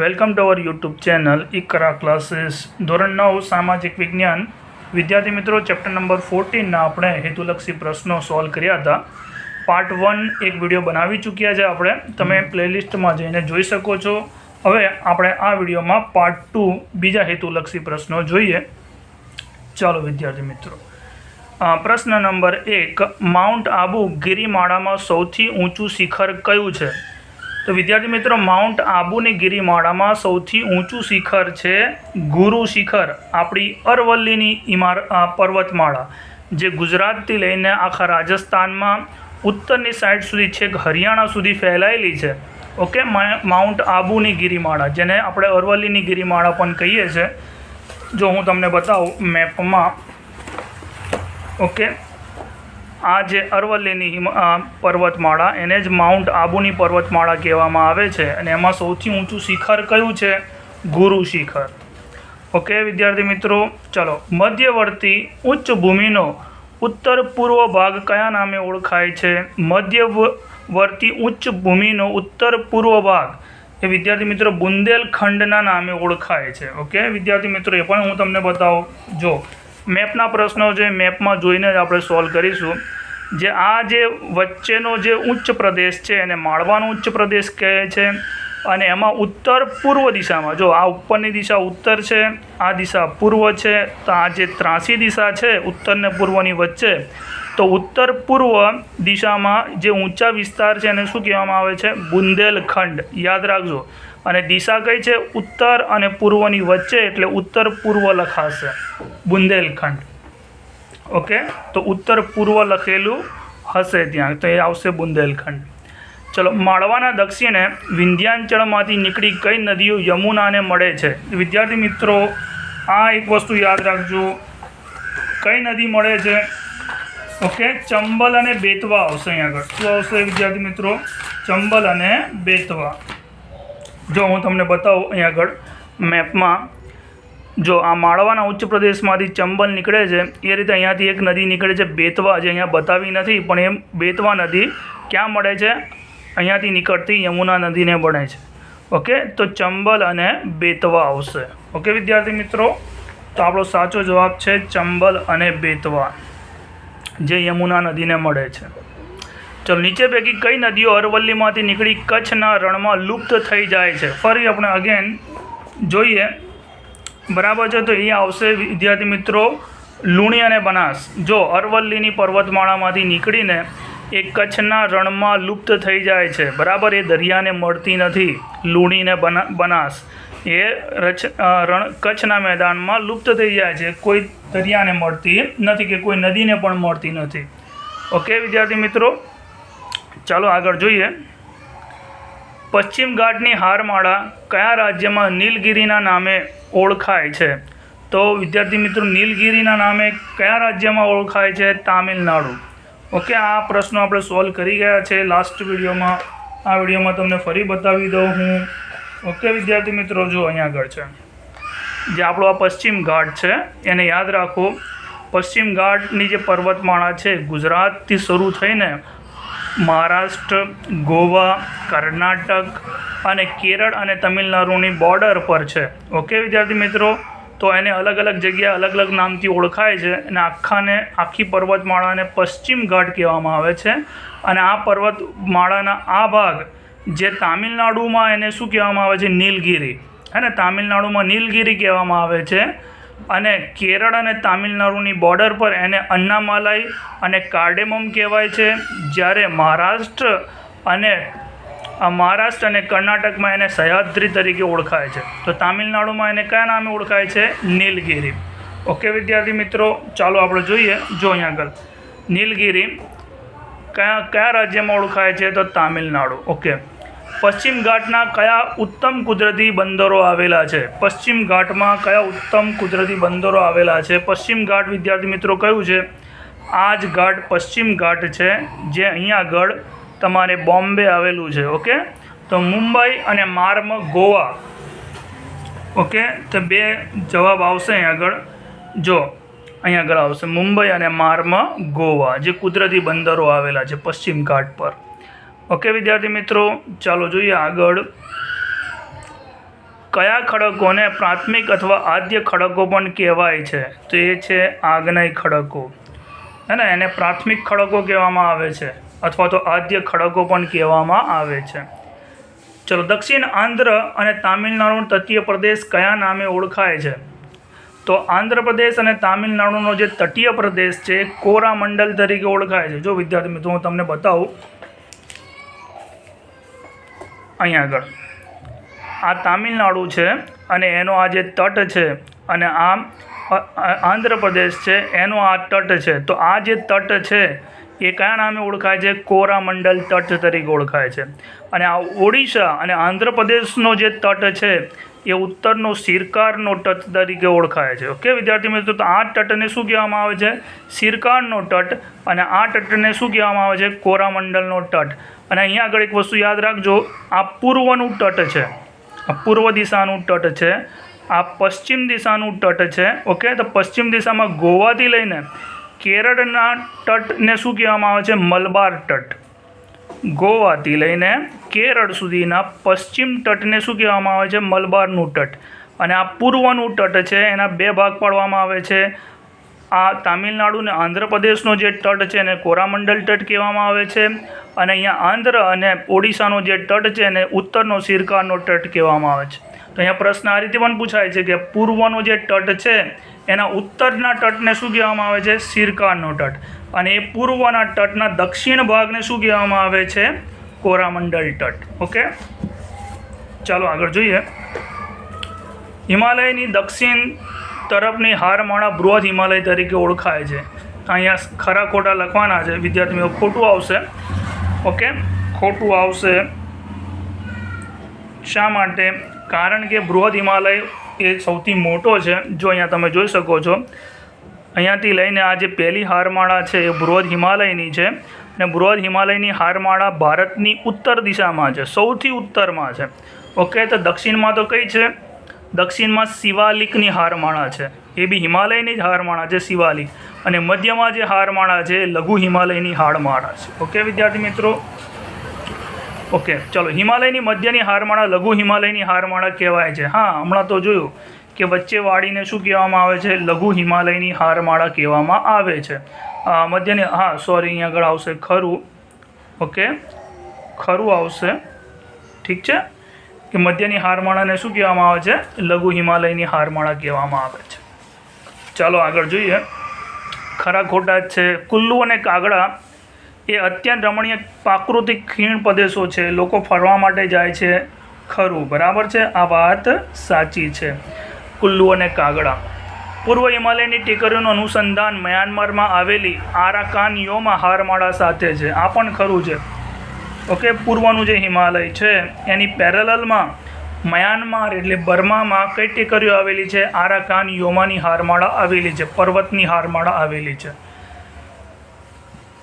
Welcome to our YouTube channel Iqra classes ધોરણ નવ સામાજિક વિજ્ઞાન. વિદ્યાર્થી મિત્રો ચેપ્ટર નંબર ફોર્ટીનના આપણે હેતુલક્ષી પ્રશ્નો સોલ્વ કર્યા હતા. પાર્ટ વન એક વીડિયો બનાવી ચૂક્યા છે આપણે. તમે પ્લેલિસ્ટમાં જઈને જોઈ શકો છો. હવે આપણે આ વિડીયોમાં પાર્ટ ટુ બીજા હેતુલક્ષી પ્રશ્નો જોઈએ. ચાલો વિદ્યાર્થી મિત્રો. પ્રશ્ન નંબર એક માઉન્ટ આબુ ગિરિમાળામાં સૌથી ઊંચું શિખર કયું છે? તો વિદ્યાર્થી મિત્રો માઉન્ટ આબુની ગિરિમાળામાં સૌથી ઊંચું શિખર છે ગુરુ શિખર, આપણી અરવલ્લીની ઇમાર પર્વતમાળા, જે ગુજરાતથી લઈને આખા રાજસ્થાનમાં ઉત્તરની સાઈડ સુધી છેક હરિયાણા સુધી ફેલાયેલી છે. ઓકે માઉન્ટ આબુની ગિરિમાળા જેને આપણે અરવલ્લીની ગિરિમાળા પણ કહીએ છીએ જો હું તમને બતાવું મેપમાં ઓકે આ જે અરવલ્લીની પર્વતમાળા, એને જ માઉન્ટ આબુની પર્વતમાળા કહેવામાં આવે છે. અને એમાં સૌથી ઊંચું શિખર કયું છે? ગુરુ શિખર. ઓકે, વિદ્યાર્થી મિત્રો? ચલો, મધ્યવર્તી ઉચ્ચ ભૂમિનો ઉત્તર પૂર્વ ભાગ કયા નામે ઓળખાય છે? મધ્યવર્તી ઉચ્ચ ભૂમિનો ઉત્તર પૂર્વ ભાગ એ વિદ્યાર્થી મિત્રો બુંદેલખંડના નામે ઓળખાય છે. ઓકે, વિદ્યાર્થી મિત્રો, એ પણ હું તમને બતાવું. જો મેપના પ્રશ્નો જે મેપમાં જોઈને જ આપણે સોલ્વ કરીશું. જે આ જે વચ્ચેનો જે ઉચ્ચ પ્રદેશ છે, એને માળવાનો ઉચ્ચ પ્રદેશ કહે છે અને એમાં ઉત્તર પૂર્વ દિશામાં. જો આ ઉપરની દિશા ઉત્તર છે, આ દિશા પૂર્વ છે, તો આ જે ત્રાસી દિશા છે ઉત્તરને પૂર્વની વચ્ચે તો ઉત્તર પૂર્વ દિશામાં જે ઊંચા વિસ્તાર છે એને શું કહેવામાં આવે છે? બુંદેલખંડ. યાદ રાખજો. અને દિશા કઈ છે? ઉત્તર અને પૂર્વની વચ્ચે એટલે ઉત્તર પૂર્વ લખાશે. બુંદેલખંડ. ઓકે? તો ઉત્તર પૂર્વ લખેલું હશે ત્યાં. તો એ આવશે બુંદેલખંડ. ચલો, માળવાના દક્ષિણે વિંધ્યાંચળમાંથી નીકળી કઈ નદીઓ યમુનાને મળે છે? વિદ્યાર્થી મિત્રો, આ એક વસ્તુ યાદ રાખજો. કઈ નદી મળે છે? ઓકે, ચંબલ અને બેતવા આવશે અહીં આગળ. શું આવશે વિદ્યાર્થી મિત્રો? ચંબલ અને બેતવા. જો હું તમને બતાવું અહીં આગળ મેપમાં, જો આ માળવાના ઉચ્ચ પ્રદેશમાંથી ચંબલ નીકળે છે, એ રીતે અહીંયાથી એક નદી નીકળે છે, બેતવા, જે અહીંયા બતાવી નથી, પણ એ બેતવા નદી ક્યાં મળે છે? અહીંયાથી નીકળતી યમુના નદીને બને છે. ઓકે, તો ચંબલ અને બેતવા આવશે. ઓકે, વિદ્યાર્થી મિત્રો? તો આપણો સાચો જવાબ છે ચંબલ અને બેતવા. જે યમુના નદીને મળે છે. ચલો, નીચે પૈકી કઈ નદીઓ અરવલ્લીમાંથી નીકળી કચ્છના રણમાં લુપ્ત થઈ જાય છે? ફરી આપણે અગેન જોઈએ. બરાબર છે? તો એ આવશે વિદ્યાર્થી મિત્રો લુણી અને બનાસ. જો અરવલ્લીની પર્વતમાળામાંથી નીકળીને એ કચ્છના રણમાં લુપ્ત થઈ જાય છે. બરાબર, એ દરિયાને મળતી નથી લુણી ને બના, બનાસ. એ રચ રણ, કચ્છના મેદાનમાં લુપ્ત થઈ જાય છે. કોઈ દરિયાને મળતી નથી કે કોઈ નદીને પણ મળતી નથી. ઓકે, વિદ્યાર્થી મિત્રો? ચાલો આગળ જોઈએ. પશ્ચિમ ઘાટની હારમાળા કયા રાજ્યમાં નીલગિરીના નામે ઓળખાય છે? તો વિદ્યાર્થી મિત્રો, નીલગિરીના નામે કયા રાજ્યમાં ઓળખાય છે? તામિલનાડુ. ઓકે, આ પ્રશ્નો આપણે સોલ્વ કરી ગયા છે. લાસ્ટ વિડીયોમાં, આ વિડીયોમાં તમને ફરી બતાવી દઉં હું. ઓકે વિદ્યાર્થી મિત્રો જો અહીંયા આગળ છે, જે આપણો આ પશ્ચિમ ઘાટ છે, એને યાદ રાખો. પશ્ચિમ ઘાટની જે પર્વતમાળા છે, ગુજરાતથી શરૂ થઈને મહારાષ્ટ્ર, ગોવા, કર્ણાટક અને કેરળ અને તમિલનાડુની બોર્ડર પર છે. ઓકે વિદ્યાર્થી મિત્રો? તો એને અલગ અલગ જગ્યાએ અલગ અલગ નામથી ઓળખાય છે અને આખાને, આખી પર્વતમાળાને પશ્ચિમ ઘાટ કહેવામાં આવે છે. અને આ પર્વતમાળાના આ ભાગ જે તામિલનાડુમાં એને શું કહેવામાં આવે છે? નીલગિરી. હે ને તામિલનાડુમાં નીલગિરી કહેવામાં આવે છે. અને કેરળ અને તામિલનાડુની બોર્ડર પર એને અન્નામાલાઈ અને કાર્ડેમમ કહેવાય છે. જ્યારે મહારાષ્ટ્ર અને મહારાષ્ટ્ર અને કર્ણાટકમાં એને સહ્યાદ્રી તરીકે ઓળખાય છે. તો તામિલનાડુમાં એને કયા નામે ઓળખાય છે? નીલગિરી. ઓકે વિદ્યાર્થી મિત્રો, ચાલો આપણે જોઈએ. જો અહીંયા આગળ. નીલગિરી કયા કયા રાજ્યમાં ઓળખાય છે? તો તામિલનાડુ. ઓકે પશ્ચિમ ઘાટના કયા ઉત્તમ કુદરતી બંદરો આવેલા છે? પશ્ચિમ ઘાટમાં કયા ઉત્તમ કુદરતી બંદરો આવેલા છે? પશ્ચિમ ઘાટ, વિદ્યાર્થી મિત્રો, કયું છે? આ જ ઘાટ પશ્ચિમ ઘાટ છે, જે અહીંયા આગળ તમારે બોમ્બે આવેલું છે, ઓકે? તો મુંબઈ અને માર્મ ગોવા, ઓકે? તો બે જવાબ આવશે અહીં આગળ. જો, અહીં આગળ આવશે. મુંબઈ અને માર્મ ગોવા, જે કુદરતી બંદરો આવેલા છે પશ્ચિમ ઘાટ પર. ઓકે, વિદ્યાર્થી મિત્રો, ચાલો જોઈએ આગળ. કયા ખડકોને પ્રાથમિક અથવા આદ્ય ખડકો પણ કહેવાય છે? તો એ છે આગ્નેય ખડકો. હે ને, એને પ્રાથમિક ખડકો કહેવામાં આવે છે અથવા તો આદ્ય ખડકો પણ કહેવામાં આવે છે. ચલો, દક્ષિણ આંધ્ર અને તામિલનાડુ તટીય પ્રદેશ કયા નામે ઓળખાય છે? તો આંધ્રપ્રદેશ અને તામિલનાડુનો જે તટીય પ્રદેશ છે કોરામંડલ તરીકે ઓળખાય છે. જો વિદ્યાર્થી મિત્રો, હું તમને બતાવું અહીંયા આગળ. આ તામિલનાડુ છે અને એનો આ જે તટ છે અને આ આંધ્રપ્રદેશ છે, એનો આ તટ છે. તો આ જે તટ છે, એ કયા નામે ઓળખાય છે? કોરામંડલ તટ તરીકે ઓળખાય છે. અને આ ઓડિશા અને આંધ્રપ્રદેશનો જે તટ છે એ ઉત્તરનો સિરકારનો તટ તરીકે ઓળખાય છે. ઓકે, વિદ્યાર્થી મિત્રો, તો આ તટને શું કહેવામાં આવે છે? સિરકારનો તટ અને આ તટને શું કહેવામાં આવે છે? કોરામંડલનો તટ અને અહીંયા આગળ એક વસ્તુ યાદ રાખજો, આ પૂર્વનું તટ છે. આ પૂર્વ દિશાનું તટ છે. આ પશ્ચિમ દિશાનું તટ છે. ઓકે, તો પશ્ચિમ દિશામાં ગોવાથી લઈને કેરળના તટને શું કહેવામાં આવે છે? મલબાર તટ ગોવાથી લઈને કેરળ સુધીના પશ્ચિમ તટને શું કહેવામાં આવે છે? મલબારનું તટ. અને આ પૂર્વનું તટ છે, એના બે ભાગ પાડવામાં આવે છે. આ તામિલનાડુ અને આંધ્રપ્રદેશનો જે તટ છે, એને કોરામંડલ તટ કહેવામાં આવે છે. અને અહીંયા આંધ્ર અને ઓડિશાનો જે તટ છે, એને ઉત્તરનો સિરકારનો તટ કહેવામાં આવે છે. તો અહીંયા પ્રશ્ન આ રીતે પણ પૂછાય છે કે પૂર્વનો જે તટ છે એના ઉત્તરના તટને શું કહેવામાં આવે છે? સિરકારનો તટ. અને એ પૂર્વના તટના દક્ષિણ ભાગને શું કહેવામાં આવે છે? કોરામંડલ તટ. ઓકે? ચાલો આગળ જોઈએ. હિમાલયની દક્ષિણ તરફની હારમાળા બૃહદ હિમાલય તરીકે ઓળખાય છે. અહીંયા ખરા ખોટા લખવાના છે. વિદ્યાર્થીઓ, ખોટું આવશે. ઓકે? ખોટું આવશે. શા માટે? કારણ કે બૃહદ હિમાલય એ સૌથી મોટો છે, જો અહીંયા તમે જોઈ શકો છો. અહીંયાથી લઈને આ જે પહેલી હારમાળા છે, એ બૃહદ હિમાલયની છે. અને બૃહદ હિમાલયની હારમાળા ભારતની ઉત્તર દિશામાં છે, સૌથી ઉત્તરમાં છે. ઓકે તો દક્ષિણમાં તો કઈ છે? દક્ષિણમાં શિવાલિકની હારમાળા છે. એ બી હિમાલયની જ હારમાળા છે, શિવાલિક. અને મધ્યમાં જે હારમાળા છે, એ લઘુ હિમાલયની હારમાળા છે. ઓકે વિદ્યાર્થી મિત્રો? ઓકે, ચલો, હિમાલયની મધ્યની હારમાળા લઘુ હિમાલયની હારમાળા કહેવાય છે. હા, હમણાં તો જોયું કે વચ્ચે વાળીને શું કહેવામાં આવે છે? લઘુ હિમાલયની હારમાળા કહેવામાં આવે છે. મધ્યની, હા સોરી અહીંયા આગળ આવશે. ખરું, ઓકે, ખરું આવશે. ઠીક છે? કે મધ્યની હારમાળાને શું કહેવામાં આવે છે? લઘુ હિમાલયની હારમાળા કહેવામાં આવે છે. ચાલો, આગળ જોઈએ. ખરા ખોટા છે. કુલ્લુ અને કાગડા એ અત્યંત રમણીય પ્રાકૃતિક ખીણ પ્રદેશો છે. લોકો ફરવા માટે જાય છે. ખરું, બરાબર છે? આ વાત સાચી છે. કુલ્લુ અને કાગડા. પૂર્વ હિમાલયની ટેકરીઓનું અનુસંધાન મ્યાનમારમાં આવેલી આરાકાન યોમા હારમાળા સાથે છે. આ પણ ખરું છે. ઓકે, પૂર્વનું જે હિમાલય છે, એની પેરેલલમાં મ્યાનમાર એટલે બર્મામાં કઈ ટેકરીઓ આવેલી છે? આરાકાન યોમાની હારમાળા આવેલી છે. પર્વતની હારમાળા આવેલી છે.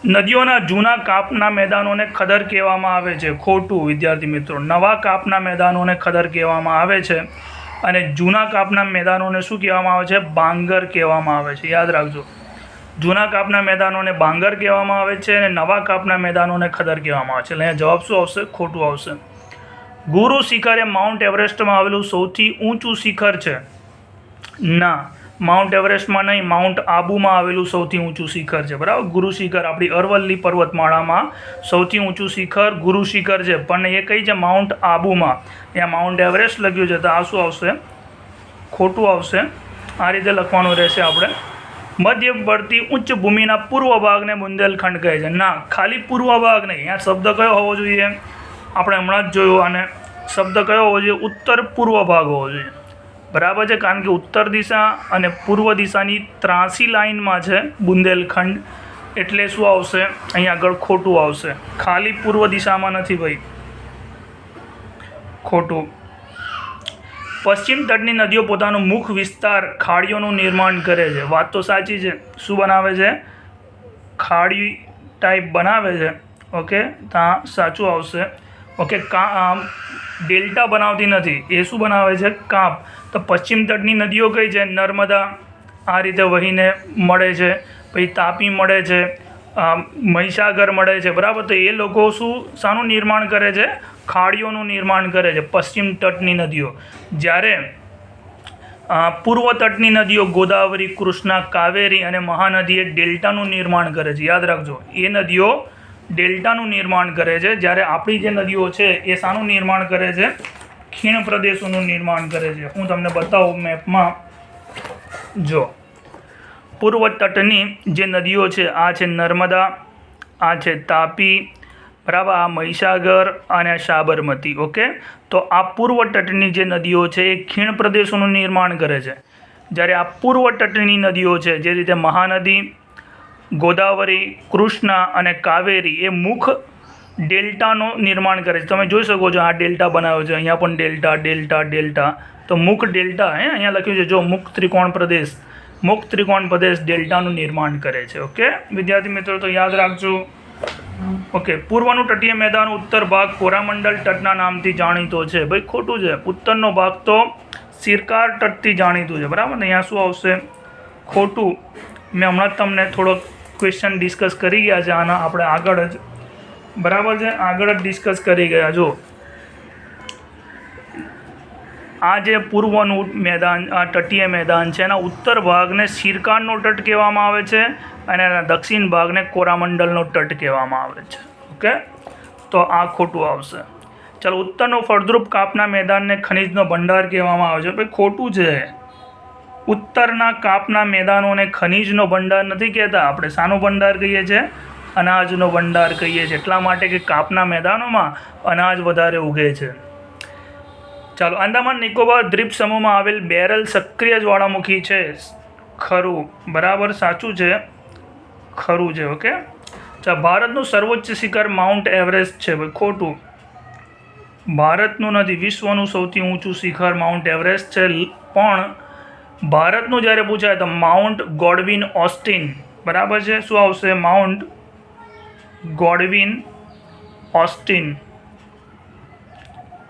નદીઓના જૂના કાપના મેદાનોને ખદર કહેવામાં આવે છે. ખોટું, વિદ્યાર્થી મિત્રો. નવા કાપના મેદાનોને ખદર કહેવામાં આવે છે અને જૂના કાપના મેદાનોને શું કહેવામાં આવે છે? બાંગર કહેવામાં આવે છે. યાદ રાખજો. જૂના કાપના મેદાનોને બાંગર કહેવામાં આવે છે અને નવા કાપના મેદાનોને ખદર કહેવામાં આવે છે. એટલે જવાબ શું આવશે? ખોટું આવશે. ગુરુ શિખર એ માઉન્ટ એવરેસ્ટમાં આવેલું સૌથી ઊંચું શિખર છે. ના માઉન્ટ એવરેસ્ટમાં નહીં માઉન્ટ આબુમાં આવેલું સૌથી ઊંચું શિખર છે, બરાબર? ગુરુ શિખર, આપણી અરવલ્લી પર્વતમાળામાં સૌથી ઊંચું શિખર ગુરુ શિખર છે. પણ એ કઈ છે? માઉન્ટ આબુમાં ત્યાં માઉન્ટ એવરેસ્ટ લખ્યું છે. તો આ શું આવશે? ખોટું આવશે. આ રીતે લખવાનું રહેશે આપણે. મધ્યવર્તી ઉચ્ચ ભૂમિના પૂર્વ ભાગને બુંદેલખંડ કહે છે. ના, ખાલી પૂર્વ ભાગ નહીં. અહીંયા શબ્દ કયો હોવો જોઈએ? આપણે હમણાં જ જોયું અને શબ્દ કયો હોવો જોઈએ? ઉત્તર પૂર્વ ભાગ હોવો જોઈએ. બરાબર છે, કારણ કે ઉત્તર દિશા અને પૂર્વ દિશાની ત્રાસી લાઇનમાં છે બુંદેલખંડ. એટલે શું આવશે? અહીંયા આગળ ખોટું આવશે. ખાલી પૂર્વ દિશામાં નથી ભાઈ. ખોટું. પશ્ચિમ તટની નદીઓ પોતાનો મુખ વિસ્તાર ખાડીઓનું નિર્માણ કરે છે. વાત તો સાચી છે. શું બનાવે છે? ખાડી ટાઈપ બનાવે છે. ઓકે ત્યાં સાચું આવશે. ઓકે કા ડેલ્ટા બનાવતી નથી. એ શું બનાવે છે? કાંપ. તો પશ્ચિમ તટની નદીઓ કઈ છે? નર્મદા. આ રીતે વહીને મળે છે. પછી તાપી મળે છે. મહીસાગર મળે છે. બરાબર? તો એ લોકો શું શાનું નિર્માણ કરે છે? ખાડીઓનું નિર્માણ કરે છે પશ્ચિમ તટની નદીઓ. જ્યારે પૂર્વ તટની નદીઓ ગોદાવરી, કૃષ્ણા, કાવેરી અને મહાનદી એ ડેલ્ટાનું નિર્માણ કરે છે. યાદ રાખજો, એ નદીઓ ડેલ્ટાનું નિર્માણ કરે છે. જ્યારે આપણી જે નદીઓ છે, એ શાનું નિર્માણ કરે છે. ખીણ પ્રદેશોનું નિર્માણ કરે છે. હું તમને બતાવું મેપમાં. જો. પૂર્વ તટની જે નદીઓ છે, આ છે નર્મદા, આ છે તાપી, બરાબર, આ મહીસાગર અને સાબરમતી, ઓકે? તો આ પૂર્વ તટની જે નદીઓ છે, એ ખીણ પ્રદેશોનું નિર્માણ કરે છે. જ્યારે આ પૂર્વ તટની નદીઓ છે, જે રીતે મહાનદી ગોદાવરી, કૃષ્ણા અને કાવેરી એ મુખ ડેલ્ટાનું નિર્માણ કરે છે. તમે જોઈ શકો છો આ ડેલ્ટા બનાવ્યો છે. અહીંયા પણ ડેલ્ટા ડેલ્ટા ડેલ્ટા. તો મુખ ડેલ્ટા હે, અહીંયા લખ્યું છે જો મુખ ત્રિકોણ પ્રદેશ, મુખ ત્રિકોણ પ્રદેશ ડેલ્ટાનું નિર્માણ કરે છે. ઓકે? વિદ્યાર્થી મિત્રો, તો યાદ રાખજો. ઓકે, પૂર્વનું તટીય મેદાન, ઉત્તર ભાગ કોરામંડલ તટના નામથી જાણીતો છે. ભાઈ, ખોટું છે. ઉત્તરનો ભાગ તો સિરકાર તટથી જાણીતું છે. બરાબર ને? અહીંયા શું આવશે? ખોટું. મેં હમણાં જ તમને થોડોક ક્વેશ્ચન ડિસ્કસ કરી ગયા છે, આના આપણે આગળ જ બરાબર છે? આગળ જ ડિસ્કસ કરી ગયા જો આ જે પૂર્વનું મેદાન, આ તટીય મેદાન છે, એના ઉત્તર ભાગને સિરકારનો તટ કહેવામાં આવે છે અને એના દક્ષિણ ભાગને કોરામંડલનો તટ કહેવામાં આવે છે. ઓકે? તો આ ખોટું આવશે. ચાલો, ઉત્તરનો ફળદ્રુપ કાપના મેદાનને ખનિજનો ભંડાર કહેવામાં આવે છે. ભાઈ, ખોટું છે. ઉત્તરના કાપના મેદાનોને ખનિજનો ભંડાર નથી કહેતા. આપણે શાનો ભંડાર કહીએ છીએ? અનાજનો ભંડાર કહીએ છીએ. એટલા માટે કે કાપના મેદાનોમાં અનાજ વધારે ઉગે છે. ચાલો, આંદામાન નિકોબાર દ્વીપ સમૂહમાં આવેલ બેરલ સક્રિય જ્વાળામુખી છે. ખરું, બરાબર, સાચું છે? ખરું છે, ઓકે? ચા, ભારતનું સર્વોચ્ચ શિખર માઉન્ટ એવરેસ્ટ છે. ભાઈ, ખોટું. ભારતનું નથી, વિશ્વનું સૌથી ઊંચું શિખર માઉન્ટ એવરેસ્ટ છે. પણ ભારતનું જ્યારે પૂછાય તો માઉન્ટ ગોડવિન ઓસ્ટિન, બરાબર છે? શું આવશે? Mount Godwin Austen.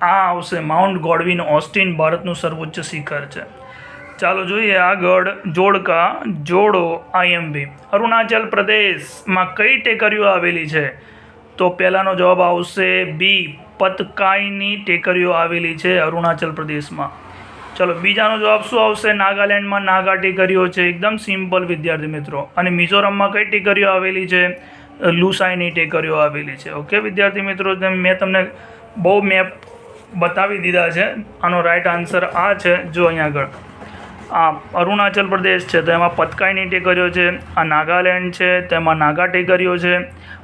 આ આવશે માઉન્ટ ગોડવિન ઓસ્ટિન, ભારતનું સર્વોચ્ચ શિખર છે. ચાલો જોઈએ આગળ જોડકા જોડો આઈએમબી. અરુણાચલ પ્રદેશમાં કઈ ટેકરીઓ આવેલી છે? તો પહેલાંનો જવાબ આવશે બી, પતકાઈની ટેકરીઓ આવેલી છે અરુણાચલ પ્રદેશમાં. ચલો, બીજાનો જવાબ શું આવશે? નાગાલેન્ડમાં નાગા ટેકરીઓ છે. એકદમ સિમ્પલ વિદ્યાર્થી મિત્રો. અને મિઝોરમમાં કઈ ટેકરીઓ આવેલી છે? લુસાઈની ટેકરીઓ આવેલી છે. ઓકે, વિદ્યાર્થી મિત્રો મેં તમને બહુ મેપ બતાવી દીધા છે, આનો રાઈટ આન્સર આ છે, જો અહીંયા આગળ. આ અરુણાચલ પ્રદેશ છે તો એમાં પતકાઈની ટેકરીઓ છે, આ નાગાલેન્ડ છે, તેમાં નાગા ટેકરીઓ છે,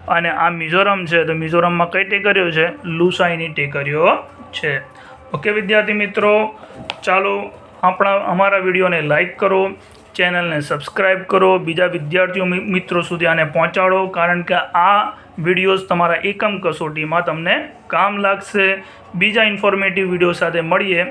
અને આ મિઝોરમ છે. તો મિઝોરમમાં કઈ ટેકરીઓ છે? લુસાઈની ટેકરીઓ છે. ઓકે, વિદ્યાર્થી મિત્રો, ચાલો આપણા, અમારા વિડીયોને લાઈક કરો, ચેનલને સબસ્ક્રાઈબ કરો, બીજા વિદ્યાર્થીઓ મિત્રો સુધી આને પહોંચાડો, કારણ કે આ વિડીયોઝ તમારા એકમ કસોટીમાં તમને કામ લાગશે. બીજા ઇન્ફોર્મેટિવ વીડિયો સાથે મળીએ.